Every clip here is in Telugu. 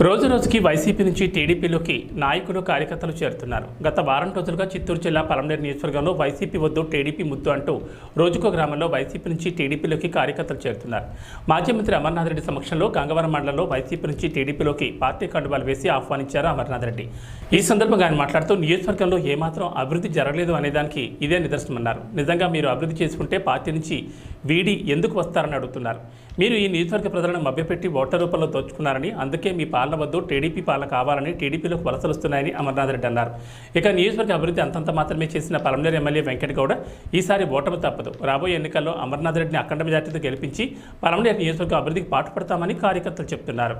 రోజు రోజుకి వైసీపీ నుంచి టీడీపీలోకి నాయకులు కార్యకర్తలు చేరుతున్నారు. గత వారం రోజులుగా చిత్తూరు జిల్లా పలమనేరు నియోజకవర్గంలో వైసీపీ వద్దు టీడీపీ ముద్దు అంటూ రోజుకో గ్రామంలో వైసీపీ నుంచి టీడీపీలోకి కార్యకర్తలు చేరుతున్నారు. మాజీ మంత్రి అమర్నాథ్ రెడ్డి సమక్షంలో గంగవరం మండలంలో వైసీపీ నుంచి టీడీపీలోకి పార్టీ కండువాలు వేసి ఆహ్వానించారు అమర్నాథ్ రెడ్డి. ఈ సందర్భంగా ఆయన మాట్లాడుతూ నియోజకవర్గంలో ఏమాత్రం అభివృద్ధి జరగలేదు అనేదానికి ఇదే నిదర్శనమన్నారు. నిజంగా మీరు అభివృద్ధి చేసుకుంటే పార్టీ నుంచి వీడి ఎందుకు వస్తారని అడుగుతున్నారు. మీరు ఈ నియోజకవర్గ ప్రజలను మభ్యపెట్టి ఓట్ల రూపంలో దోచుకున్నారని అందుకే మీ పాలన వద్దు టీడీపీ పాలన కావాలని టీడీపీలోకి వలసలు వస్తున్నాయని అమర్నాథ్ రెడ్డి అన్నారు. ఇక నియోజకవర్గ అభివృద్ధి అంతంత మాత్రమే చేసిన పలమనేరు ఎమ్మెల్యే వెంకటగౌడ ఈసారి ఓటమి తప్పదు. రాబోయే ఎన్నికల్లో అమర్నాథ్ రెడ్డిని అఖండ మెజార్టీతో గెలిపించి పలమనేరు నియోజకవర్గ అభివృద్ధికి పాటుపడతామని కార్యకర్తలు చెప్తున్నారు.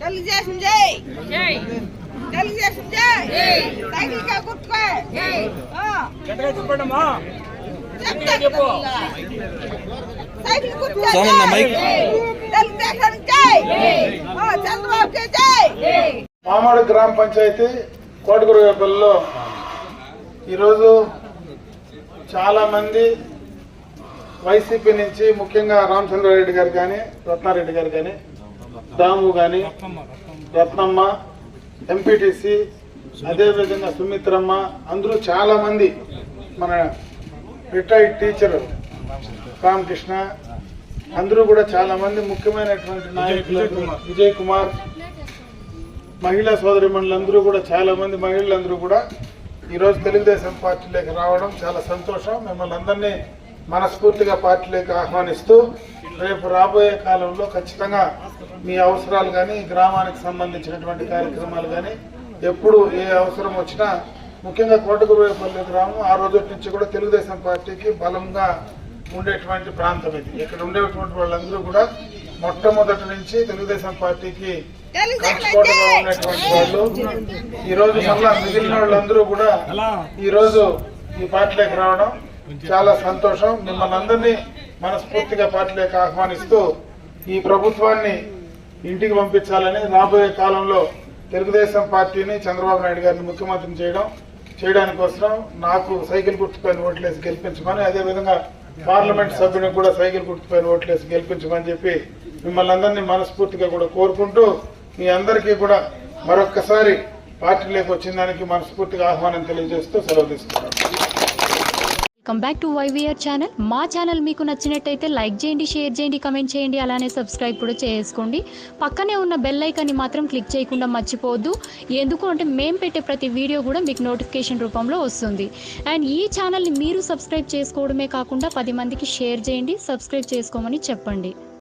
తెలుగుదేశం జై జై తెలుగుదేశం జై జై సైకిల్ కా గుర్తుకో జై చెప్పమ్మా చెప్పు సైకిల్ గుర్తుకో సోమన్న మైక్. తెలుగుదేశం జై ఆ, చంద్రబాబు జై జై మామాడు గ్రామ పంచాయతీ కోటగురుపల్లిలో ఈరోజు చాలామంది వైసీపీ నుంచి ముఖ్యంగా రామచంద్రారెడ్డి గారు కానీ రత్నారెడ్డి గారు కానీ దాము కానీ రత్నమ్మ ఎంపీటీసీ అదేవిధంగా సుమిత్రమ్మ అందరూ చాలామంది మన రిటైర్డ్ టీచర్ రామకృష్ణ అందరూ కూడా చాలామంది ముఖ్యమైనటువంటి నాయకులు విజయ్ కుమార్ మహిళా సోదరిమణులందరూ కూడా చాలా మంది మహిళలందరూ కూడా ఈరోజు తెలుగుదేశం పార్టీలోకి రావడం చాలా సంతోషం. మిమ్మల్ని అందరినీ మనస్ఫూర్తిగా పార్టీలోకి ఆహ్వానిస్తూ రేపు రాబోయే కాలంలో ఖచ్చితంగా మీ అవసరాలు కానీ గ్రామానికి సంబంధించినటువంటి కార్యక్రమాలు కానీ ఎప్పుడు ఏ అవసరం వచ్చినా ముఖ్యంగా కోటగురువేపల్లి గ్రామం ఆ రోజు నుంచి కూడా తెలుగుదేశం పార్టీకి బలంగా ఉండేటువంటి ప్రాంతం ఇది. ఇక్కడ ఉండేటువంటి వాళ్ళందరూ కూడా మొట్టమొదటి నుంచి తెలుగుదేశం పార్టీకి ఉన్నటువంటి వాళ్ళు. ఈ రోజు మళ్ళా మిగిలిన వాళ్ళందరూ కూడా ఈ రోజు ఈ పార్టీలోకి రావడం చాలా సంతోషం. మిమ్మల్ని అందరినీ మనస్ఫూర్తిగా పార్టీలోకి ఆహ్వానిస్తూ ఈ ప్రభుత్వాన్ని ఇంటికి పంపించాలని రాబోయే కాలంలో తెలుగుదేశం పార్టీని చంద్రబాబు నాయుడు గారిని ముఖ్యమంత్రిని చేయడం చేయడానికి కోసం నాకు సైకిల్ గుర్తుపైన ఓట్లేసి గెలిపించమని అదేవిధంగా పార్లమెంట్ సభ్యునికి కూడా సైకిల్ గుర్తుపైన ఓట్లేసి గెలిపించమని చెప్పి మిమ్మల్ని అందరినీ మనస్ఫూర్తిగా కూడా కోరుకుంటూ మీ అందరికీ కూడా మరొక్కసారి పార్టీలోకి వచ్చిన దానికి మనస్ఫూర్తిగా ఆహ్వానం తెలియజేస్తూ సెలవు తీసుకుంటాం welcome back to YVR channel మా ఛానల్ మీకు నచ్చినట్టయితే లైక్ చేయండి షేర్ చేయండి కమెంట్ చేయండి అలానే సబ్స్క్రైబ్ కూడా చేసుకోండి. పక్కనే ఉన్న బెల్ ఐకాన్ని మాత్రం క్లిక్ చేయకుండా మర్చిపోవద్దు. ఎందుకు అంటే మేము పెట్టే ప్రతి వీడియో కూడా మీకు నోటిఫికేషన్ రూపంలో వస్తుంది. అండ్ ఈ ఛానల్ని మీరు సబ్స్క్రైబ్ చేసుకోవడమే కాకుండా పది మందికి షేర్ చేయండి సబ్స్క్రైబ్ చేసుకోమని చెప్పండి.